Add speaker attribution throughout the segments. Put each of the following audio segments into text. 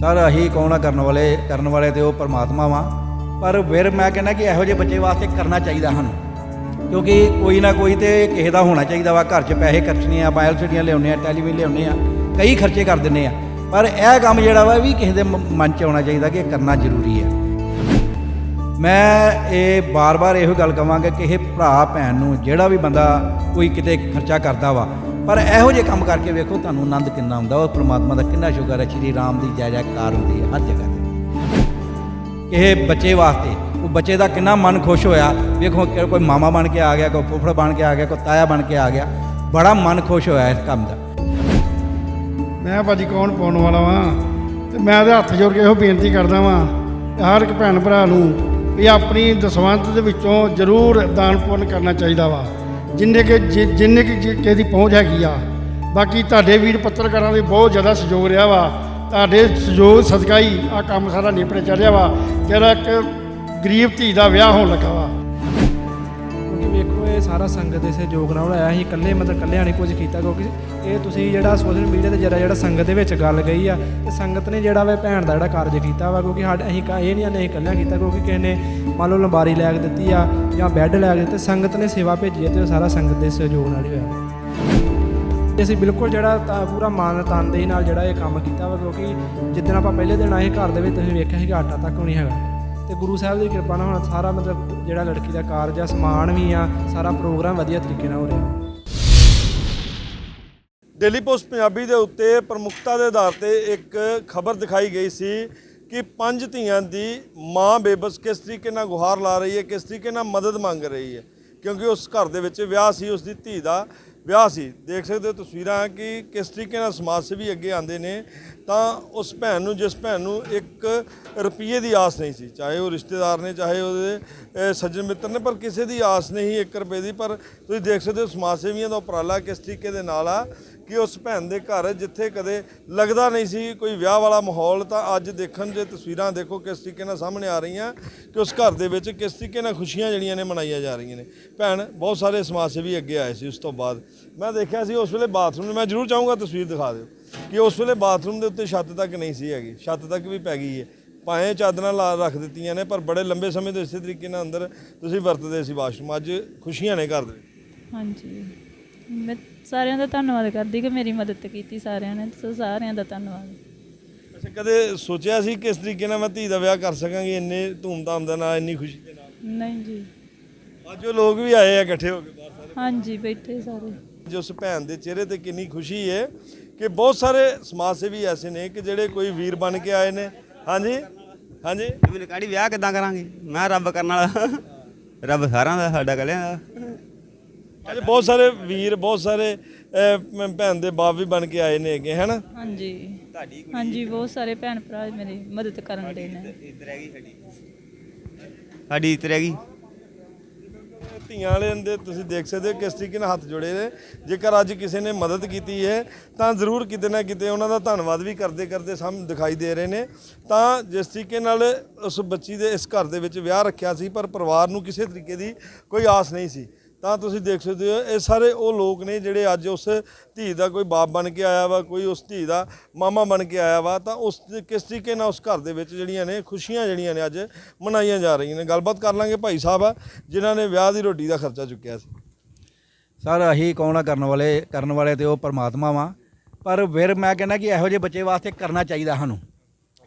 Speaker 1: Sir ਅਸੀਂ ਕੌਣ ਆ ਕਰਨ ਵਾਲੇ ਕਰਨ ਵਾਲੇ ਤੇ ਉਹ ਪਰਮਾਤਮਾ ਵਾ। ਪਰ ਫਿਰ ਮੈਂ ਕਹਿੰਦਾ ਕਿ ਇਹੋ ਜਿਹੇ ਬੱਚੇ ਵਾਸਤੇ ਕਰਨਾ ਚਾਹੀਦਾ ਹਨ ਕਿਉਂਕਿ ਕੋਈ ਨਾ ਕੋਈ ਤੇ ਕਿਸੇ ਦਾ ਹੋਣਾ ਚਾਹੀਦਾ ਵਾ। ਘਰ 'ਚ ਪੈਸੇ ਖਰਚਣੇ ਆ ਬਾਇਲ ਛੜੀਆਂ ਲਿਆਉਣੇ ਆ, ਟੈਲੀਵਿਜ਼ਨ ਲਿਆਉਣੇ ਆ, ਕਈ ਖਰਚੇ ਕਰ ਦਿੰਨੇ ਆ। ਪਰ ਇਹ ਕੰਮ ਜਿਹੜਾ ਵਾ ਵੀ ਕਿਸੇ ਦੇ ਮਨ 'ਚ ਆਉਣਾ ਚਾਹੀਦਾ ਕਿ ਇਹ ਕਰਨਾ ਜ਼ਰੂਰੀ ਹੈ ਮੈਂ ਇਹ ਬਾਰ-ਬਾਰ ਇਹੋ ਗੱਲ ਕਹਾਂਗਾ ਕਿ ਇਹ ਭਰਾ ਭੈਣ ਨੂੰ ਜਿਹੜਾ ਵੀ ਬੰਦਾ ਕੋਈ ਕਿਤੇ ਖਰਚਾ ਕਰਦਾ ਵਾ ਪਰ ਇਹੋ ਜਿਹੇ ਕੰਮ ਕਰਕੇ ਵੇਖੋ, ਤੁਹਾਨੂੰ ਆਨੰਦ ਕਿੰਨਾ ਆਉਂਦਾ, ਉਹ ਪ੍ਰਮਾਤਮਾ ਦਾ ਕਿੰਨਾ ਸ਼ੁਕਰ ਹੈ, ਸ਼੍ਰੀ ਰਾਮ ਦੀ ਜੈ ਜੈਕਾਰ ਹੁੰਦੀ ਹੈ ਹਰ ਜਗ੍ਹਾ ਤੇ। ਇਹ ਬੱਚੇ ਵਾਸਤੇ, ਉਹ ਬੱਚੇ ਦਾ ਕਿੰਨਾ ਮਨ ਖੁਸ਼ ਹੋਇਆ, ਵੇਖੋ ਕੋਈ ਮਾਮਾ ਬਣ ਕੇ ਆ ਗਿਆ, ਕੋਈ ਫੁੱਫੜ ਬਣ ਕੇ ਆ ਗਿਆ, ਕੋਈ ਤਾਇਆ ਬਣ ਕੇ ਆ ਗਿਆ, ਬੜਾ ਮਨ ਖੁਸ਼ ਹੋਇਆ ਇਸ ਕੰਮ ਦਾ।
Speaker 2: ਮੈਂ ਭਾਜੀ ਕੌਣ ਪਾਉਣ ਵਾਲਾ ਵਾਂ? ਤੇ ਮੈਂ ਉਹਦੇ ਹੱਥ ਜੋੜ ਕੇ ਇਹੋ ਬੇਨਤੀ ਕਰਦਾ ਵਾਂ ਹਰ ਇੱਕ ਭੈਣ ਭਰਾ ਨੂੰ ਵੀ ਆਪਣੀ ਦਸਵੰਤ ਦੇ ਵਿੱਚੋਂ ਜ਼ਰੂਰ ਦਾਨ ਪੁੰਨ ਕਰਨਾ ਚਾਹੀਦਾ ਵਾ। ਜਿੰਨੇ ਕਿ ਜਿ- ਜਿੰਨੇ ਕਿ ਕਿਸੇ ਦੀ ਪਹੁੰਚ ਹੈਗੀ ਆ। ਬਾਕੀ ਤੁਹਾਡੇ ਵੀਰ ਪੱਤਰਕਾਰਾਂ ਦੇ ਬਹੁਤ ਜ਼ਿਆਦਾ ਸਹਿਯੋਗ ਰਿਹਾ ਵਾ। ਤੁਹਾਡੇ ਸਹਿਯੋਗ, ਸਦਕਾ ਹੀ ਆ ਕੰਮ ਸਾਰਾ ਨਿਪਟ ਚੜਿਆ ਵਾ। ਜਿਹੜਾ ਇੱਕ ਗਰੀਬ ਧੀ ਦਾ ਵਿਆਹ ਹੋਣ ਲੱਗਾ ਵਾ।
Speaker 3: ਕਿਉਂਕਿ ਵੇਖੋ, ਇਹ ਸਾਰਾ ਸੰਗਤ ਦੇ ਸਹਿਯੋਗ ਨਾਲ ਆਇਆ ਸੀ। ਇਕੱਲੇ ਮਤਲਬ ਇਕੱਲਿਆਂ ਨੇ ਕੁਝ ਕੀਤਾ, ਕਿਉਂਕਿ ਇਹ ਤੁਸੀਂ ਜਿਹੜਾ ਸੋਸ਼ਲ ਮੀਡੀਆ ਤੇ ਜਿਹੜਾ ਜਿਹੜਾ ਸੰਗਤ ਦੇ ਵਿੱਚ ਗੱਲ ਗਈ ਆ, ਤੇ ਸੰਗਤ ਨੇ ਜਿਹੜਾ ਵੇ ਭੈਣ ਦਾ ਜਿਹੜਾ ਕਾਰਜ ਕੀਤਾ ਵਾ, ਕਿਉਂਕਿ ਸਾਡੇ ਅਸੀਂ ਕਾ- ਇਹ ਨਹੀਂ ਆਨੇ ਅਸੀਂ ਇਕੱਲਿਆਂ ਕੀਤਾ, ਕਿਉਂਕਿ ਕਿਸੇ ਨੇ ਮੰਨ ਲਓ ਲੰਬਾਰੀ ਲੈ ਕੇ ਦਿੱਤੀ ਆ ਜਾਂ ਬੈੱਡ ਲੈ ਕੇ ਦਿੱਤੇ, ਸੰਗਤ ਨੇ ਸੇਵਾ ਭੇਜੀ ਹੈ ਤੇ ਉਹ ਸਾਰਾ ਸੰਗਤ ਦੇ ਸਹਿਯੋਗ ਨਾਲ ਹੀ ਹੋਇਆ। ਅਸੀਂ ਬਿਲਕੁਲ ਜਿਹੜਾ ਤਾਂ ਪੂਰਾ ਮਾਨ ਤਨਦੇਹੀ ਨਾਲ ਜਿਹੜਾ ਇਹ ਕੰਮ ਕੀਤਾ ਵਾ, ਕਿਉਂਕਿ ਜਿੱਦਣ ਆਪਾਂ ਪਹਿਲੇ ਦਿਨ ਆਏ ਘਰ ਦੇ ਵਿੱਚ, ਤੁਸੀਂ ਵੇਖਿਆ ਸੀ ਕਿ ਆਟਾ ਤੱਕ ਵੀ ਨਹੀਂ ਹੈਗਾ। ਤੇ ਗੁਰੂ ਸਾਹਿਬ ਦੀ ਕਿਰਪਾ ਨਾਲ ਹੁਣ ਸਾਰਾ ਮਤਲਬ ਜਿਹੜਾ ਲੜਕੀ ਦਾ ਕਾਰਜ ਆ, ਸਮਾਨ ਵੀ ਆ, ਸਾਰਾ ਪ੍ਰੋਗਰਾਮ ਵਧੀਆ ਤਰੀਕੇ ਨਾਲ ਹੋ ਰਿਹਾ।
Speaker 4: ਡੇਲੀ ਪੋਸਟ ਪੰਜਾਬੀ ਦੇ ਉੱਤੇ ਪ੍ਰਮੁੱਖਤਾ ਦੇ ਆਧਾਰ ਤੇ ਇੱਕ ਖਬਰ ਦਿਖਾਈ ਗਈ ਸੀ ਕਿ ਪੰਜ ਧੀਆਂ ਦੀ ਮਾਂ ਬੇਬਸ ਕਿਸ ਤਰੀਕੇ ਨਾਲ ਗੁਹਾਰ ਲਾ ਰਹੀ ਹੈ, ਕਿਸ ਤਰੀਕੇ ਨਾਲ ਮਦਦ ਮੰਗ ਰਹੀ ਹੈ? ਕਿਉਂਕਿ ਉਸ ਘਰ ਦੇ ਵਿੱਚ ਵਿਆਹ ਸੀ, ਉਸ ਦੀ ਧੀ ਦਾ ਵਿਆਹ ਸੀ। ਦੇਖ ਸਕਦੇ ਹੋ ਤਸਵੀਰਾਂ ਕਿ ਕਿਸ ਤਰੀਕੇ ਨਾਲ ਸਮਾਜ ਸੇਵੀ ਅੱਗੇ ਆਉਂਦੇ ਨੇ। ਤਾਂ ਉਸ ਭੈਣ ਨੂੰ, ਜਿਸ ਭੈਣ ਨੂੰ ਇੱਕ ਰੁਪਈਏ ਦੀ ਆਸ ਨਹੀਂ ਸੀ, ਚਾਹੇ ਉਹ ਰਿਸ਼ਤੇਦਾਰ ਨੇ, ਚਾਹੇ ਉਹਦੇ ਸੱਜਣ ਮਿੱਤਰ ਨੇ, ਪਰ ਕਿਸੇ ਦੀ ਆਸ ਨਹੀਂ 1 ਰੁਪਏ ਦੀ। ਪਰ ਤੁਸੀਂ ਦੇਖ ਸਕਦੇ ਹੋ ਸਮਾਜ ਸੇਵੀਆਂ ਦਾ ਉਪਰਾਲਾ ਕਿਸ ਤਰੀਕੇ ਦੇ ਨਾਲ ਆ ਕਿ ਉਸ ਭੈਣ ਦੇ ਘਰ ਜਿੱਥੇ ਕਦੇ ਲੱਗਦਾ ਨਹੀਂ ਸੀ ਕੋਈ ਵਿਆਹ ਵਾਲਾ ਮਾਹੌਲ, ਤਾਂ ਅੱਜ ਦੇਖਣ ਜੇ ਤਸਵੀਰਾਂ ਦੇਖੋ ਕਿਸ ਤਰੀਕੇ ਨਾਲ ਸਾਹਮਣੇ ਆ ਰਹੀਆਂ ਕਿ ਉਸ ਘਰ ਦੇ ਵਿੱਚ ਕਿਸ ਤਰੀਕੇ ਨਾਲ ਖੁਸ਼ੀਆਂ ਜਿਹੜੀਆਂ ਨੇ ਮਨਾਈਆਂ ਜਾ ਰਹੀਆਂ ਨੇ। ਭੈਣ, ਬਹੁਤ ਸਾਰੇ ਸਮਾਜ ਸੇਵੀ ਅੱਗੇ ਆਏ ਸੀ ਉਸ ਤੋਂ ਬਾਅਦ। ਮੈਂ ਦੇਖਿਆ ਸੀ ਉਸ ਵੇਲੇ ਬਾਥਰੂਮ, ਮੈਂ ਜ਼ਰੂਰ ਚਾਹੂੰਗਾ ਤਸਵੀਰ ਦਿਖਾ ਦਿਓ। ਕਿ ਉਸ ਵੇਲੇ ਬਾਥਰੂਮ ਦੇ ਉੱਤੇ ਛੱਤ ਤੱਕ ਨਹੀਂ ਸੀ ਹੈਗੀ। ਛੱਤ ਤੱਕ ਵੀ ਪੈ ਗਈ ਹੈ ਭਾਵੇਂ ਚਾਦਰਾਂ ਲਾ ਰੱਖ ਦਿੱਤੀਆਂ ਨੇ ਪਰ ਬੜੇ ਲੰਬੇ ਸਮੇਂ ਤੋਂ ਇਸੇ ਤਰੀਕੇ ਨਾਲ ਅੰਦਰ ਤੁਸੀਂ ਵਰਤਦੇ ਸੀ ਵਾਸ਼ਰੂਮ। ਅੱਜ ਖੁਸ਼ੀਆਂ ਨੇ ਘਰ ਦੇ।
Speaker 5: ਹਾਂਜੀ। ਮੈਂ ਸਾਰਿਆਂ ਦਾ ਧੰਨਵਾਦ ਕਰਦੀ ਕਿ ਮੇਰੀ ਮਦਦ ਕੀਤੀ ਸਾਰਿਆਂ ਨੇ ਸੋ ਸਾਰਿਆਂ ਦਾ ਧੰਨਵਾਦ।
Speaker 4: ਅੱਛਾ ਕਦੇ ਸੋਚਿਆ ਸੀ ਕਿਸ ਤਰੀਕੇ ਨਾਲ ਮੈਂ ਧੀ ਦਾ ਵਿਆਹ ਕਰ ਸਕਾਂਗੀ? ਇੰਨੇ ਧੂਮਧਾਮ ਦੇ ਨਾਲ ਇੰਨੀ ਖੁਸ਼ੀ ਦੇ ਨਾਲ।
Speaker 5: ਨਹੀਂ ਜੀ।
Speaker 4: ਅੱਜ ਉਹ ਲੋਕ ਵੀ ਆਏ ਆ ਇਕੱਠੇ ਹੋ ਕੇ ਬਾਹਰ ਸਾਰੇ।
Speaker 5: ਹਾਂਜੀ ਬੈਠੇ ਸਾਰੇ।
Speaker 4: ਅੱਜ ਉਸ ਭੈਣ ਦੇ ਚਿਹਰੇ ਤੇ ਕਿੰਨੀ ਖੁਸ਼ੀ ਹੈ ਕਿ ਬਹੁਤ ਸਾਰੇ ਸਮਾਜ ਸੇਵੀ ਐਸੇ ਨੇ ਕਿ ਜਿਹੜੇ ਕੋਈ ਵੀਰ ਬਣ ਕੇ ਆਏ ਨੇ। ਹਾਂਜੀ? ਹਾਂਜੀ?
Speaker 6: ਮੈਨੂੰ ਕਾੜੀ ਵਿਆਹ ਕਿਦਾਂ ਕਰਾਂਗੇ? ਮੈਂ ਰੱਬ ਕਰਨ ਵਾਲਾ। ਰੱਬ ਸਾਰਿਆਂ ਦਾ ਸਾਡਾ ਕੱਲਿਆਂ ਦਾ।
Speaker 4: ਅੱਜ ਬਹੁਤ ਸਾਰੇ ਵੀਰ ਬਹੁਤ ਸਾਰੇ ਅਹ, ਭੈਣ ਦੇ ਬਾਪ ਵੀ ਬਣ ਕੇ ਆਏ ਨੇ ਹੈਗੇ ਹਨ?
Speaker 5: ਹਾਂਜੀ। ਹਾਂਜੀ ਬਹੁਤ ਸਾਰੇ ਭੈਣ ਭਰਾ ਮੇਰੀ ਮਦਦ ਕਰਨ ਦੇ ਨੇ।
Speaker 6: ਇੱਜ਼ਤ ਰਹਿ ਗਈ ਸਾਡੀ। ਸਾਡੀ ਇੱਜ਼ਤ ਰਹਿ ਗਈ।
Speaker 4: ਧੀਆਂ ਵਾਲੇ ਦੇ ਤੁਸੀਂ ਦੇਖ ਸਕਦੇ ਹੋ ਕਿਸ ਤਰੀਕੇ ਨਾਲ ਹੱਥ ਜੁੜੇ ਨੇ। ਜੇਕਰ ਅੱਜ ਕਿਸੇ ਨੇ ਮਦਦ ਕੀਤੀ ਹੈ, ਤਾਂ ਜ਼ਰੂਰ ਕਿਤੇ ਨਾ ਕਿਤੇ ਉਹਨਾਂ ਦਾ ਧੰਨਵਾਦ ਵੀ ਕਰਦੇ ਕਰਦੇ ਸਾਹਮਣੇ ਦਿਖਾਈ ਦੇ ਰਹੇ ਨੇ। ਤਾਂ ਜਿਸ ਤਰੀਕੇ ਨਾਲ ਉਸ ਬੱਚੀ ਦੇ ਇਸ ਘਰ ਦੇ ਵਿੱਚ ਵਿਆਹ ਰੱਖਿਆ ਸੀ, ਪਰ ਪਰਿਵਾਰ ਨੂੰ ਕਿਸੇ ਤਰੀਕੇ ਦੀ ਕੋਈ ਆਸ ਨਹੀਂ ਸੀ। ਤਾਂ ਤੁਸੀਂ ਦੇਖ ਸਕਦੇ ਹੋ, ਇਹ ਸਾਰੇ ਉਹ ਲੋਕ ਨੇ ਜਿਹੜੇ ਅੱਜ ਉਸ ਧੀ ਦਾ ਕੋਈ ਬਾਪ ਬਣ ਕੇ ਆਇਆ ਵਾ, ਕੋਈ ਉਸ ਧੀ ਦਾ ਮਾਮਾ ਬਣ ਕੇ ਆਇਆ ਵਾ, ਤਾਂ ਉਸ ਕਿਸ ਤਰੀਕੇ ਨਾਲ ਉਸ ਘਰ ਦੇ ਵਿੱਚ ਜਿਹੜੀਆਂ ਨੇ ਖੁਸ਼ੀਆਂ ਜਿਹੜੀਆਂ ਨੇ ਅੱਜ ਮਨਾਈਆਂ ਜਾ ਰਹੀਆਂ ਨੇ। ਗੱਲਬਾਤ ਕਰ ਲਾਂਗੇ ਭਾਈ ਸਾਹਿਬ ਆ ਜਿਨ੍ਹਾਂ ਨੇ ਵਿਆਹ ਦੀ ਰੋਟੀ ਦਾ ਖਰਚਾ ਚੁੱਕਿਆ ਸੀ।
Speaker 1: ਸਰ, ਅਸੀਂ ਕੌਣ ਆ ਕਰਨ ਵਾਲੇ ਕਰਨ ਵਾਲੇ ਤੇ ਉਹ ਪਰਮਾਤਮਾ ਵਾ। ਪਰ ਫਿਰ ਮੈਂ ਕਹਿੰਦਾ ਕਿ ਇਹੋ ਜਿਹੇ ਬੱਚੇ ਵਾਸਤੇ ਕਰਨਾ ਚਾਹੀਦਾ ਸਾਨੂੰ।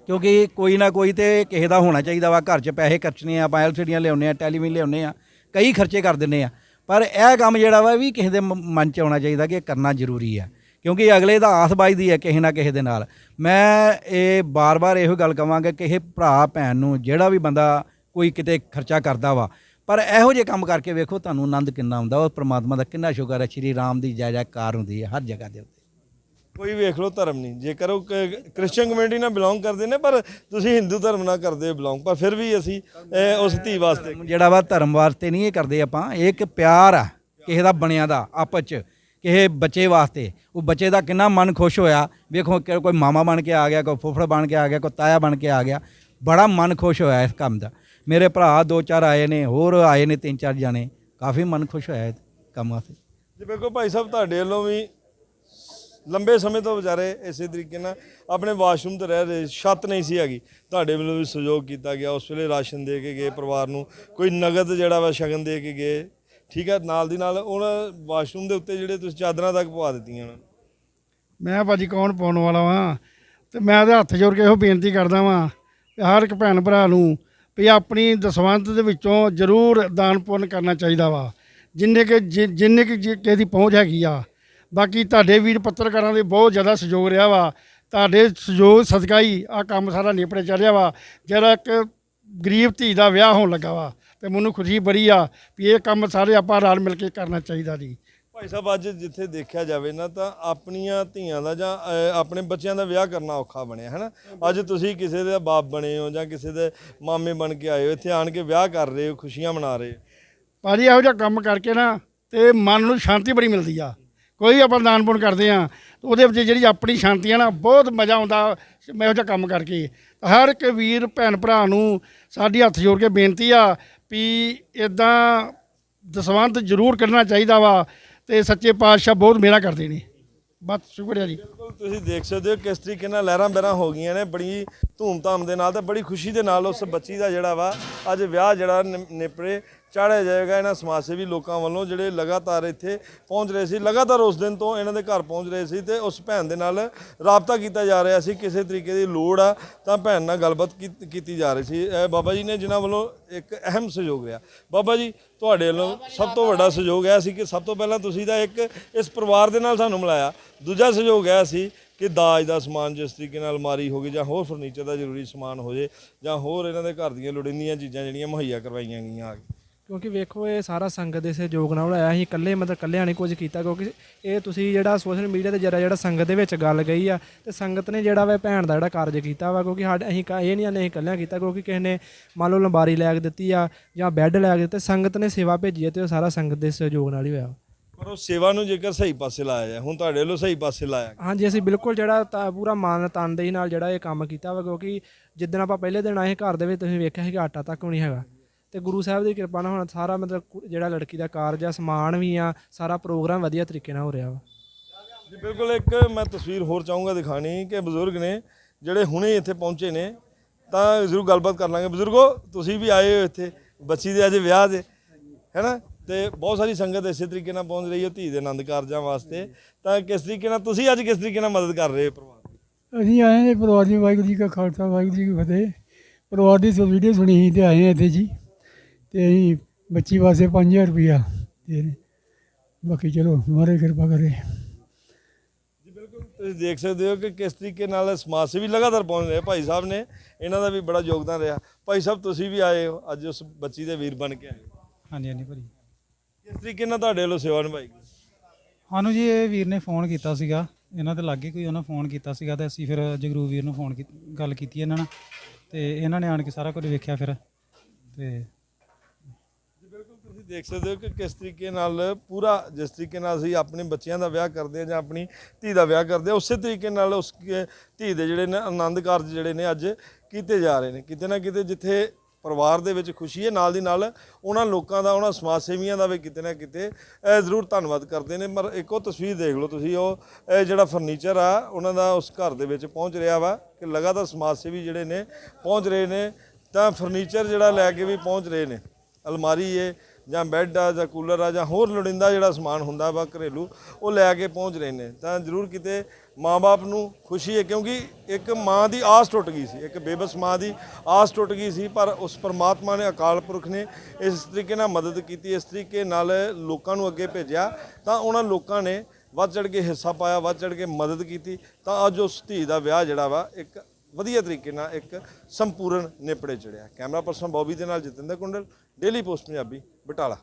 Speaker 1: ਕਿਉਂਕਿ ਕੋਈ ਨਾ ਕੋਈ ਤੇ ਕਿਸੇ ਦਾ ਹੋਣਾ ਚਾਹੀਦਾ ਵਾ। ਘਰ 'ਚ ਪੈਸੇ ਖਰਚਣੇ ਆ ਬਾਇਲ ਛੜੀਆਂ ਲਿਆਉਣੇ ਆ, ਟੈਲੀਵਿਜ਼ਨ ਲਿਆਉਣੇ ਆ, ਕਈ ਖਰਚੇ ਕਰ ਦਿੰਨੇ ਆ। ਪਰ ਇਹ ਕੰਮ ਜਿਹੜਾ ਵਾ ਵੀ ਕਿਸੇ ਦੇ ਮਨ 'ਚ ਆਉਣਾ ਚਾਹੀਦਾ ਕਿ ਇਹ ਕਰਨਾ ਜ਼ਰੂਰੀ ਆ। ਕਿਉਂਕਿ ਅਗਲੇ ਦਾ ਆਸ ਬਾਈਦੀ ਹੈ ਕਿਸੇ ਨਾ ਕਿਸੇ ਦੇ ਨਾਲ। ਮੈਂ ਇਹ ਬਾਰ-ਬਾਰ ਇਹੋ ਗੱਲ ਕਹਾਂਗਾ ਕਿ ਇਹ ਭਰਾ, ਭੈਣ ਨੂੰ ਜਿਹੜਾ ਵੀ ਬੰਦਾ ਕੋਈ ਕਿਤੇ ਖਰਚਾ ਕਰਦਾ ਵਾ, ਪਰ ਇਹੋ ਜਿਹੇ ਕੰਮ ਕਰਕੇ ਵੇਖੋ ਤੁਹਾਨੂੰ ਆਨੰਦ ਕਿੰਨਾ ਆਉਂਦਾ, ਉਹ ਪ੍ਰਮਾਤਮਾ ਦਾ ਕਿੰਨਾ ਸ਼ੁਕਰ ਹੈ, ਸ਼੍ਰੀ ਰਾਮ ਦੀ ਜੈ ਜੈਕਾਰ ਹੁੰਦੀ ਹੈ ਹਰ ਜਗ੍ਹਾ ਦੇ ਉੱਤੇ।
Speaker 4: ਕੋਈ ਵੇਖ ਲਓ ਧਰਮ ਨਹੀਂ। ਜੇਕਰ ਉਹ ਕ੍ਰਿਸਚੀਅਨ ਕਮਿਊਨਿਟੀ ਨਾਲ ਬਿਲੋਂਗ ਕਰਦੇ ਨੇ ਪਰ ਤੁਸੀਂ ਹਿੰਦੂ ਧਰਮ ਨਾਲ ਕਰਦੇ ਹੋ ਬਿਲੋਂਗ ਪਰ ਫਿਰ ਵੀ ਅਸੀਂ ਉਸ ਧੀ ਵਾਸਤੇ
Speaker 1: ਜਿਹੜਾ ਵਾ ਧਰਮ ਵਾਸਤੇ ਨਹੀਂ ਇਹ ਕਰਦੇ ਆਪਾਂ। ਇਹ ਇੱਕ ਪਿਆਰ ਆ ਕਿਸੇ ਦਾ ਬਣਿਆ ਦਾ ਆਪਸ ਚ ਕਿਸੇ ਬੱਚੇ ਵਾਸਤੇ। ਉਹ ਬੱਚੇ ਦਾ ਕਿੰਨਾ ਮਨ ਖੁਸ਼ ਹੋਇਆ। ਵੇਖੋ ਕੋਈ ਮਾਮਾ ਬਣ ਕੇ ਆ ਗਿਆ ਕੋਈ ਫੁੱਫੜ ਬਣ ਕੇ ਆ ਗਿਆ ਕੋਈ ਤਾਇਆ ਬਣ ਕੇ ਆ ਗਿਆ। ਬੜਾ ਮਨ ਖੁਸ਼ ਹੋਇਆ ਇਸ ਕੰਮ ਦਾ। ਮੇਰੇ ਭਰਾ ਦੋ ਚਾਰ ਆਏ ਨੇ ਹੋਰ ਆਏ ਨੇ ਤਿੰਨ ਚਾਰ ਜਾਣੇ। ਕਾਫੀ ਮਨ ਖੁਸ਼ ਹੋਇਆ ਇਸ ਕੰਮ ਵਾਸਤੇ।
Speaker 4: ਜਿਵੇਂ ਕੋ ਭਾਈ ਸਾਹਿਬ ਤੁਹਾਡੇ ਵੱਲੋਂ ਵੀ ਲੰਬੇ ਸਮੇਂ ਤੋਂ ਵਿਚਾਰੇ ਇਸੇ ਤਰੀਕੇ ਨਾਲ ਆਪਣੇ ਵਾਸ਼ਰੂਮ ਤੇ ਰਹਿ ਰਹੇ, ਛੱਤ ਨਹੀਂ ਸੀ ਹੈਗੀ। ਤੁਹਾਡੇ ਵੱਲੋਂ ਵੀ ਸਹਿਯੋਗ ਕੀਤਾ ਗਿਆ, ਉਸ ਵੇਲੇ ਰਾਸ਼ਨ ਦੇ ਕੇ ਗਏ ਪਰਿਵਾਰ ਨੂੰ, ਕੋਈ ਨਗਦ ਜਿਹੜਾ ਵਾ ਸ਼ਗਨ ਦੇ ਕੇ ਗਏ। ਠੀਕ ਹੈ ਨਾਲ ਦੀ ਨਾਲ ਉਹਨਾਂ ਵਾਸ਼ਰੂਮ ਦੇ ਉੱਤੇ ਜਿਹੜੇ ਤੁਸੀਂ ਚਾਦਰਾਂ ਤੱਕ ਪਵਾ ਦਿੱਤੀਆਂ ਉਹਨਾਂ ਨੂੰ।
Speaker 2: ਮੈਂ ਭਾਜੀ ਕੌਣ ਪਾਉਣ ਵਾਲਾ ਵਾਂ? ਤੇ ਮੈਂ ਉਹਦੇ ਹੱਥ ਜੋੜ ਕੇ ਇਹੋ ਬੇਨਤੀ ਕਰਦਾ ਵਾਂ ਕਿ ਹਰ ਇੱਕ ਭੈਣ ਭਰਾ ਨੂੰ ਵੀ ਆਪਣੀ ਦਸਵੰਤ ਦੇ ਵਿੱਚੋਂ ਜ਼ਰੂਰ ਦਾਨ ਪੁੰਨ ਕਰਨਾ ਚਾਹੀਦਾ ਵਾ। ਜਿੰਨੇ ਕਿ, ਜਿ- ਜਿੰਨੇ ਕਿ ਜੇ ਕਿਸੇ ਦੀ ਪਹੁੰਚ ਹੈਗੀ ਆ ਬਾਕੀ ਤੁਹਾਡੇ ਵੀਰ ਪੱਤਰਕਾਰਾਂ ਦੇ ਬਹੁਤ ਜ਼ਿਆਦਾ ਸਹਿਯੋਗ ਰਿਹਾ ਵਾ। ਤੁਹਾਡੇ ਸਹਿਯੋਗ ਸਦਕਾ ਹੀ ਆ ਕੰਮ ਸਾਰਾ ਨੇਪਰੇ ਚੱਲਿਆ ਵਾ। ਜਿਹੜਾ ਇੱਕ ਗਰੀਬ ਧੀ ਦਾ ਵਿਆਹ ਹੋਣ ਲੱਗਾ ਵਾ ਤੇ ਮੈਨੂੰ ਖੁਸ਼ੀ ਬੜੀ ਆ ਵੀ ਇਹ ਕੰਮ ਸਾਰੇ ਆਪਾਂ ਰਲ ਮਿਲ ਕੇ ਕਰਨਾ ਚਾਹੀਦਾ ਜੀ।
Speaker 4: ਭਾਈ ਸਾਹਿਬ ਅੱਜ ਜਿੱਥੇ ਦੇਖਿਆ ਜਾਵੇ ਨਾ ਤਾਂ ਆਪਣੀਆਂ ਧੀਆਂ ਦਾ ਜਾਂ ਆਪਣੇ ਬੱਚਿਆਂ ਦਾ ਵਿਆਹ ਕਰਨਾ ਔਖਾ ਬਣਿਆ ਹੈ ਨਾ ਅੱਜ ਤੁਸੀਂ ਕਿਸੇ ਦੇ ਬਾਪ ਬਣੇ ਹੋ ਜਾਂ ਕਿਸੇ ਦੇ ਮਾਮੇ ਬਣ ਕੇ ਆਏ ਹੋ ਇੱਥੇ ਆਣ ਕੇ ਵਿਆਹ ਕਰ ਰਹੇ ਹੋ ਖੁਸ਼ੀਆਂ ਮਨਾ ਰਹੇ ਹੋ।
Speaker 2: ਭਾਜੀ ਇਹੋ ਜਿਹਾ ਕੰਮ ਕਰਕੇ ਨਾ ਤੇ ਮਨ ਨੂੰ ਸ਼ਾਂਤੀ ਬੜੀ ਮਿਲਦੀ ਆ। ਕੋਈ ਵੀ ਆਪਾਂ ਦਾਨ ਪੁੰਨ ਕਰਦੇ ਆ ਉਹਦੇ ਵਿੱਚ ਜਿਹੜੀ ਆਪਣੀ ਸ਼ਾਂਤੀ ਆ ਨਾ, ਬਹੁਤ ਮਜ਼ਾ ਆਉਂਦਾ ਮੈਂ ਇਹੋ ਜਿਹਾ ਕੰਮ ਕਰਕੇ। ਹਰ ਇੱਕ ਵੀਰ, ਭੈਣ, ਭਰਾ ਨੂੰ ਸਾਡੀ ਹੱਥ ਜੋੜ ਕੇ ਬੇਨਤੀ ਆ ਵੀ ਇਦਾਂ ਦਸਵੰਤ ਜ਼ਰੂਰ ਕੱਢਣਾ ਚਾਹੀਦਾ ਵਾ ਤੇ ਸੱਚੇ ਪਾਤਸ਼ਾਹ ਬਹੁਤ ਮਿਹਰਾ ਕਰਦੇ ਨੇ। ਬਸ, ਸ਼ੁਕਰੀਆ ਜੀ।
Speaker 4: ਬਿਲਕੁਲ, ਤੁਸੀਂ ਦੇਖ ਸਕਦੇ ਹੋ ਕਿਸ ਤਰੀਕੇ ਨਾਲ ਲਹਿਰਾਂ ਬਹਿਰਾਂ ਹੋ ਗਈਆਂ ਨੇ, ਬੜੀ ਧੂਮ ਧਾਮ ਦੇ ਨਾਲ ਤੇ ਬੜੀ ਖੁਸ਼ੀ ਦੇ ਨਾਲ ਉਸ ਬੱਚੀ ਦਾ ਜਿਹੜਾ ਵਾ, ਅੱਜ ਵਿਆਹ ਜਿਹੜਾ ਨਿ- ਨਿਪਰੇ ਚਾੜਿਆ ਜਾਏਗਾ। ਇਹਨਾਂ ਸਮਾਜ ਸੇਵੀ ਲੋਕਾਂ ਵੱਲੋਂ ਜਿਹੜੇ ਲਗਾਤਾਰ ਇੱਥੇ ਪਹੁੰਚ ਰਹੇ ਸੀ, ਲਗਾਤਾਰ ਉਸ ਦਿਨ ਤੋਂ ਇਹਨਾਂ ਦੇ ਘਰ ਪਹੁੰਚ ਰਹੇ ਸੀ ਤੇ ਉਸ ਭੈਣ ਦੇ ਨਾਲ ਰਾਬਤਾ ਕੀਤਾ ਜਾ ਰਿਹਾ ਸੀ। ਕਿਸੇ ਤਰੀਕੇ ਦੀ ਲੋੜ ਆ ਤਾਂ ਭੈਣ ਨਾਲ ਗੱਲਬਾਤ ਕੀਤੀ ਜਾ ਰਹੀ ਸੀ। ਬਾਬਾ ਜੀ ਨੇ ਜਿਨ੍ਹਾਂ ਵੱਲੋਂ ਇੱਕ ਅਹਿਮ ਸਹਿਯੋਗ ਰਿਹਾ ਬਾਬਾ ਜੀ, ਤੁਹਾਡੇ ਵੱਲੋਂ ਸਭ ਤੋਂ ਵੱਡਾ ਸਹਿਯੋਗ ਇਹ ਸੀ ਕਿ ਸਭ ਤੋਂ ਪਹਿਲਾਂ ਤੁਸੀਂ ਤਾਂ ਇੱਕ ਇਸ ਪਰਿਵਾਰ ਦੇ ਨਾਲ ਸਾਨੂੰ ਮਿਲਾਇਆ। ਦੂਜਾ ਸਹਿਯੋਗ ਇਹ ਸੀ ਕਿ ਦਾਜ ਦਾ ਸਮਾਨ ਜਿਸ ਤਰੀਕੇ ਨਾਲ ਮਾਰੀ ਹੋ ਗਈ ਜਾਂ ਹੋਰ ਫਰਨੀਚਰ ਦਾ ਜ਼ਰੂਰੀ ਸਮਾਨ ਹੋ ਜੇ ਜਾਂ ਹੋਰ ਇਹਨਾਂ ਦੇ ਘਰ ਦੀਆਂ ਲੋੜੀਂਦੀਆਂ ਚੀਜ਼ਾਂ ਜਿਹੜੀਆਂ ਮੁਹੱਈਆ ਕਰਵਾਈਆਂ ਗਈਆਂ ਆ ਕੇ
Speaker 3: ਕਿਉਂਕਿ ਵੇਖੋ ਇਹ ਸਾਰਾ ਸੰਗਤ ਦੇ ਸਹਿਯੋਗ ਨਾਲ ਹੋਇਆ। ਅਸੀਂ ਇਕੱਲੇ ਮਤਲਬ ਇਕੱਲਿਆਂ ਨੇ ਕੁਝ ਕੀਤਾ ਕਿਉਂਕਿ ਇਹ ਤੁਸੀਂ ਜਿਹੜਾ ਸੋਸ਼ਲ ਮੀਡੀਆ ਤੇ ਜਰਾ ਜਿਹੜਾ ਸੰਗਤ ਦੇ ਵਿੱਚ ਗੱਲ ਗਈ ਆ ਤੇ ਸੰਗਤ ਨੇ ਜਿਹੜਾ ਵਾ ਭੈਣ ਦਾ ਜਿਹੜਾ ਕਾਰਜ ਕੀਤਾ ਵਾ ਕਿਉਂਕਿ ਸਾਡੇ ਅਸੀਂ ਇਹ ਨਹੀਂ ਆਨੇ ਅਸੀਂ ਇਕੱਲਿਆਂ ਕੀਤਾ ਕਿਉਂਕਿ ਕਿਸੇ ਨੇ ਮੰਨ ਲਓ ਲੰਬਾਰੀ ਲੈ ਕੇ ਦਿੱਤੀ ਆ ਜਾਂ ਬੈੱਡ ਲੈ ਕੇ ਦਿੱਤੇ ਸੰਗਤ ਨੇ ਸੇਵਾ ਭੇਜੀ ਤੇ ਉਹ ਸਾਰਾ ਸੰਗਤ ਦੇ ਸਹਿਯੋਗ ਨਾਲ ਹੀ ਹੋਇਆ।
Speaker 4: ਪਰ ਉਹ ਸੇਵਾ ਨੂੰ ਜੇਕਰ ਸਹੀ ਪਾਸੇ ਲਾਇਆ ਜਾਏ ਹੁਣ ਤੁਹਾਡੇ ਵੱਲੋਂ ਸਹੀ ਪਾਸੇ ਲਾਇਆ।
Speaker 3: ਹਾਂਜੀ ਅਸੀਂ ਬਿਲਕੁਲ ਜਿਹੜਾ ਪੂਰਾ ਮਨ ਤਨਦੇਹੀ ਨਾਲ ਜਿਹੜਾ ਇਹ ਕੰਮ ਕੀਤਾ ਵਾ ਕਿਉਂਕਿ ਜਿੱਦਣ ਆਪਾਂ ਪਹਿਲੇ ਦਿਨ ਆਏ ਘਰ ਦੇ ਵਿੱਚ ਤੁਸੀਂ ਵੇਖਿਆ ਸੀ ਕਿ ਆਟਾ ਤੱਕ ਵੀ ਨਹੀਂ ਹੈਗਾ। ਤੇ ਗੁਰੂ ਸਾਹਿਬ ਦੀ ਕਿਰਪਾ ਨਾਲ ਹੁਣ ਸਾਰਾ ਮਤਲਬ ਕੁ- ਜਿਹੜਾ ਲੜਕੀ ਦਾ ਕਾਰਜ ਆ ਸਮਾਨ ਵੀ ਆ ਸਾਰਾ ਪ੍ਰੋਗਰਾਮ ਵਧੀਆ ਤਰੀਕੇ ਨਾਲ ਹੋ ਰਿਹਾ ਵਾ।
Speaker 4: ਜੀ ਬਿਲਕੁਲ ਇੱਕ ਮੈਂ ਤਸਵੀਰ ਹੋਰ ਚਾਹੂੰਗਾ ਦਿਖਾਣੀ ਕਿ ਬਜ਼ੁਰਗ ਨੇ ਜਿਹੜੇ ਹੁਣੇ ਇੱਥੇ ਪਹੁੰਚੇ ਨੇ ਤਾਂ ਜ਼ਰੂਰ ਗੱਲਬਾਤ ਕਰ ਲਾਂਗੇ। ਬਜ਼ੁਰਗੋ ਤੁਸੀਂ ਵੀ ਆਏ ਹੋ ਇੱਥੇ ਬੱਚੀ ਦੇ ਅੱਜ ਵਿਆਹ ਦੇ ਹੈਨਾ ਤੇ ਬਹੁਤ ਸਾਰੀ ਸੰਗਤ ਇਸੇ ਤਰੀਕੇ ਨਾਲ ਪਹੁੰਚ ਰਹੀ ਹੈ ਧੀ ਦੇ ਆਨੰਦ ਕਾਰਜਾਂ ਵਾਸਤੇ। ਤਾਂ ਕਿਸ ਤਰੀਕੇ ਨਾਲ ਤੁਸੀਂ ਅੱਜ ਕਿਸ ਤਰੀਕੇ ਨਾਲ ਮਦਦ ਕਰ ਰਹੇ ਹੋ ਪਰਿਵਾਰ ਦੀ?
Speaker 7: ਅਸੀਂ ਆਏ ਨੇ ਪਰਿਵਾਰ ਦੀ ਵਾਹਿਗੁਰੂ ਜੀ ਕਾ ਖਾਲਸਾ ਵਾਹਿਗੁਰੂ ਜੀ ਕੀ ਫਤਿਹ। ਪਰਿਵਾਰ ਦੀ ਸੋ ਵੀਡੀਓ ਸੁਣੀ ਸੀ ਤੇ ਆਏ ਹਾਂ ਇੱਥੇ ਜੀ। ਤੇ ਅਸੀਂ ਬੱਚੀ ਵਾਸਤੇ 5000 ਰੁਪਇਆ ਦੇ ਰਹੇ। ਬਾਕੀ ਚਲੋ ਮਾਰੇ ਕਿਰਪਾ ਕਰੇ।
Speaker 4: ਜੀ ਬਿਲਕੁਲ। ਤੁਸੀਂ ਦੇਖ ਸਕਦੇ ਹੋ ਕਿ ਕਿਸ ਤਰੀਕੇ ਨਾਲ ਸਮਾਜ ਸੇਵੀ ਲਗਾਤਾਰ ਪਹੁੰਚ ਰਹੇ ਆ। ਭਾਈ ਸਾਹਿਬ ਨੇ ਇਹਨਾਂ ਦਾ ਵੀ ਬੜਾ ਯੋਗਦਾਨ ਰਿਹਾ। ਭਾਈ ਸਾਹਿਬ ਤੁਸੀਂ ਵੀ ਆਏ ਹੋ ਅੱਜ ਉਸ ਬੱਚੀ ਦੇ ਵੀਰ ਬਣ ਕੇ ਆਏ ਹੋ।
Speaker 8: ਹਾਂਜੀ ਹਾਂਜੀ ਭਾਜੀ।
Speaker 4: ਕਿਸ ਤਰੀਕੇ ਨਾਲ ਤੁਹਾਡੇ ਵੱਲੋਂ ਸੇਵਾ ਨਿਭਾਈ ਗਈ?
Speaker 8: ਸਾਨੂੰ ਜੀ ਇਹ ਵੀਰ ਨੇ ਫੋਨ ਕੀਤਾ ਸੀਗਾ। ਇਹਨਾਂ ਦੇ ਲਾਗੇ ਕੋਈ ਉਹਨਾਂ ਫੋਨ ਕੀਤਾ ਸੀਗਾ ਤੇ ਅਸੀਂ ਫਿਰ ਜਗਰੂ ਵੀਰ ਨੂੰ ਫੋਨ ਗੱਲ ਕੀਤੀ ਇਹਨਾਂ ਨਾਲ। ਤੇ ਇਹਨਾਂ ਨੇ ਆਣ ਕੇ ਸਾਰਾ ਕੁਝ ਵੇਖਿਆ ਫਿਰ। ਤੇ
Speaker 4: ਦੇਖ ਸਕਦੇ ਹੋ ਕਿ ਕਿਸ ਤਰੀਕੇ ਨਾਲ ਪੂਰਾ ਜਿਸ ਤਰੀਕੇ ਨਾਲ ਅਸੀਂ ਆਪਣੇ ਬੱਚਿਆਂ ਦਾ ਵਿਆਹ ਕਰਦੇ ਹਾਂ ਜਾਂ ਆਪਣੀ ਧੀ ਦਾ ਵਿਆਹ ਕਰਦੇ ਹਾਂ, ਉਸੇ ਤਰੀਕੇ ਨਾਲ ਉਸ ਧੀ ਦੇ ਜਿਹੜੇ ਨੇ ਆਨੰਦ ਕਾਰਜ ਜਿਹੜੇ ਨੇ ਅੱਜ ਕੀਤੇ ਜਾ ਰਹੇ ਨੇ। ਕਿਤੇ ਨਾ ਕਿਤੇ ਜਿੱਥੇ ਪਰਿਵਾਰ ਦੇ ਵਿੱਚ ਖੁਸ਼ੀ ਹੈ, ਨਾਲ ਦੀ ਨਾਲ ਉਹਨਾਂ ਲੋਕਾਂ ਦਾ, ਉਹਨਾਂ ਸਮਾਜ ਸੇਵੀਆਂ ਦਾ ਵੀ ਕਿਤੇ ਨਾ ਕਿਤੇ ਜ਼ਰੂਰ ਧੰਨਵਾਦ ਕਰਦੇ ਨੇ। ਪਰ ਇੱਕੋ ਤਸਵੀਰ ਦੇਖ ਲਓ ਤੁਸੀਂ, ਉਹ ਜਿਹੜਾ ਫਰਨੀਚਰ ਆ, ਉਹਨਾਂ ਦਾ ਉਸ ਘਰ ਦੇ ਵਿੱਚ ਪਹੁੰਚ ਰਿਹਾ ਵਾ ਕਿ ਲਗਾਤਾਰ ਸਮਾਜ ਸੇਵੀ ਜਿਹੜੇ ਨੇ ਪਹੁੰਚ ਰਹੇ ਨੇ। ਤਾਂ ਫਰਨੀਚਰ ਜਿਹੜਾ ਲੈ ਕੇ ਵੀ ਪਹੁੰਚ ਰਹੇ ਨੇ। ਅਲਮਾਰੀ ਏ ਜਾਂ ਬੈੱਡ ਆ ਜਾਂ ਕੂਲਰ ਆ ਜਾਂ ਹੋਰ ਲੋੜੀਂਦਾ ਜਿਹੜਾ ਸਮਾਨ ਹੁੰਦਾ ਵਾ ਘਰੇਲੂ, ਉਹ ਲੈ ਕੇ ਪਹੁੰਚ ਰਹੇ ਨੇ। ਤਾਂ ਜ਼ਰੂਰ ਕਿਤੇ ਮਾਂ-ਬਾਪ ਨੂੰ ਖੁਸ਼ੀ ਹੈ, ਕਿਉਂਕਿ ਇੱਕ ਮਾਂ ਦੀ ਆਸ ਟੁੱਟ ਗਈ ਸੀ, ਇੱਕ ਬੇਬਸ ਮਾਂ ਦੀ ਆਸ ਟੁੱਟ ਗਈ ਸੀ, ਪਰ ਉਸ ਪਰਮਾਤਮਾ ਨੇ ਅਕਾਲ ਪੁਰਖ ਨੇ ਇਸ ਤਰੀਕੇ ਨਾਲ ਮਦਦ ਕੀਤੀ, ਇਸ ਤਰੀਕੇ ਨਾਲ ਲੋਕਾਂ ਨੂੰ ਅੱਗੇ ਭੇਜਿਆ, ਤਾਂ ਉਹਨਾਂ ਲੋਕਾਂ ਨੇ ਵੱਧ ਚੜ ਕੇ ਹਿੱਸਾ ਪਾਇਆ, ਵੱਧ ਚੜ ਕੇ ਮਦਦ ਕੀਤੀ, ਤਾਂ ਅੱਜ ਉਸ ਧੀ ਦਾ ਵਿਆਹ ਜਿਹੜਾ ਵਾ, ਇੱਕ ਵਧੀਆ ਤਰੀਕੇ ਨਾਲ ਇੱਕ ਸੰਪੂਰਨ ਨਿਪੜੇ ਚੜਿਆ। ਕੈਮਰਾ ਪਰਸਨ ਬੌਬੀ ਦੇ ਨਾਲ ਜਤਿੰਦਰ ਕੁੰਡਲ ਡੇਲੀ ਪੋਸਟ ਪੰਜਾਬੀ, ਬਟਾਲਾ।